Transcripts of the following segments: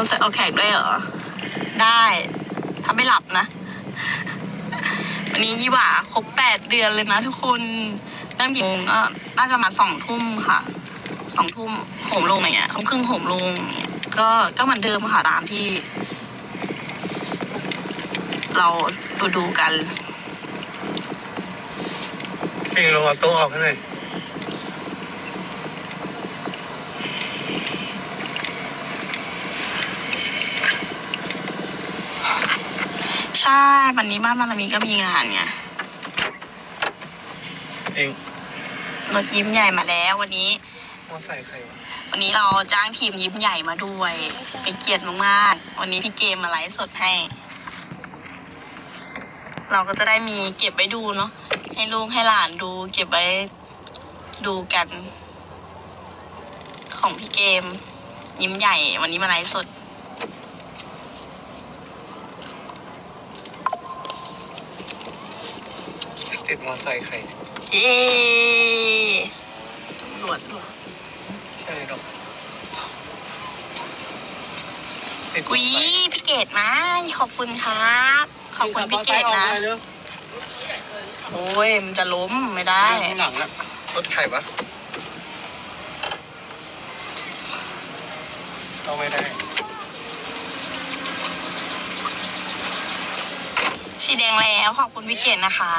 คนใส่ออกแขกด้วยเหรอ ได้ถ้าไม่หลับนะ วันนี้ยี่หว่าครบแปดเดือนเลยนะทุกคนเริ่มกี่โมงก็น่าจะประมาสองทุ่มค่ะสองทุ่มโหมลงอย่างเงี้ยทุ่มครึ่งโหมลงอย่างเงี้ยก็ก็เหมือนเดิมค่ะตามที่ เราดูดูๆกันเองลองเอาโต๊ะออกให้หน่อย ใช่วันนี้บ้านบารมีก็มีงานไงเองรถยิ้มใหญ่มาแล้ววันนี้มาใส่ใครวะวันนี้เราจ้างทีมยิ้มใหญ่มาด้วยเป็นเกียรติมากๆวันนี้พี่เกมมาไลฟ์สดให้ เราก็จะได้มีเก็บไว้ดูเนาะให้ลูกให้หลานดู เก็บไว้ดูกัน ของพี่เกม ยิ้มใหญ่ วันนี้มาไลฟ์สด ติดมอไซค์ใครเย้ตำรวจเหรอใช่หรอกติดกุยพี่เกดมาขอบคุณครับ ขอบคุณพี่เกดนะเร็วโอ้ยมันจะล้มไม่ได้ ข้างหลังอะรถใครวะเข้าไม่ได้สีแดงแล้วขอบคุณพี่เกดนะคะ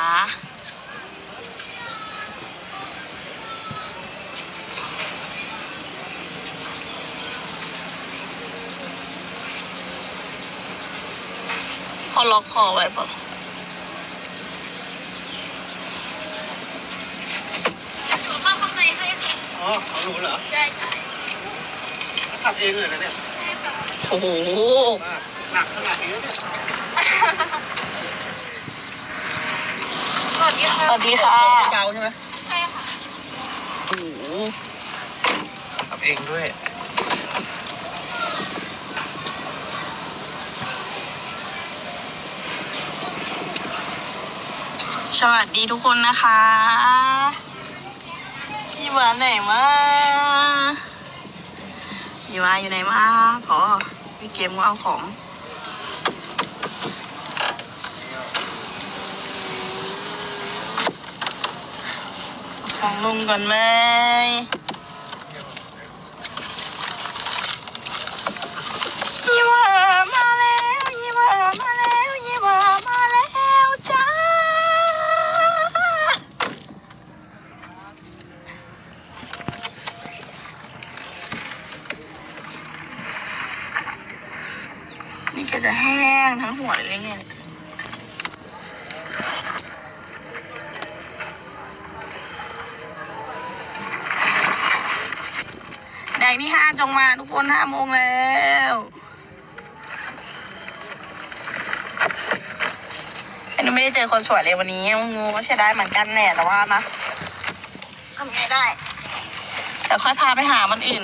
พอล็อกคอไว้ปะอ๋อเอาหนูเหรอใช่ใช่ถ้าขับเองเลยนะเนี่ยโอ้โหว่าหนักขนาดนี้เนี่ยสวัสดีค่ะสวัสดีค่ะเบาใช่ไหมโอ้โห ขับเองด้วย สวัสดีทุกคนนะคะ พี่วาไหนมาพี่วาอยู่ไหนมาขอพี่เกมก็เอาของของลุงก่อนไหมยี่หว่ามาแล้วยี่หว่ามาแล้วยี่หว่ามาแล้วจ้า นี่ก็จะแห้งทั้งหัวเลยเนี่ยแดงที่ห้าจงมาทุกคนห้าโมงแล้วไอ้หนูไม่ได้เจอคนสวยเลยวันนี้งูก็ใช้ได้เหมือนกันแน่แต่ว่านะทำไงได้ แต่ค่อยพาไปหามันอื่น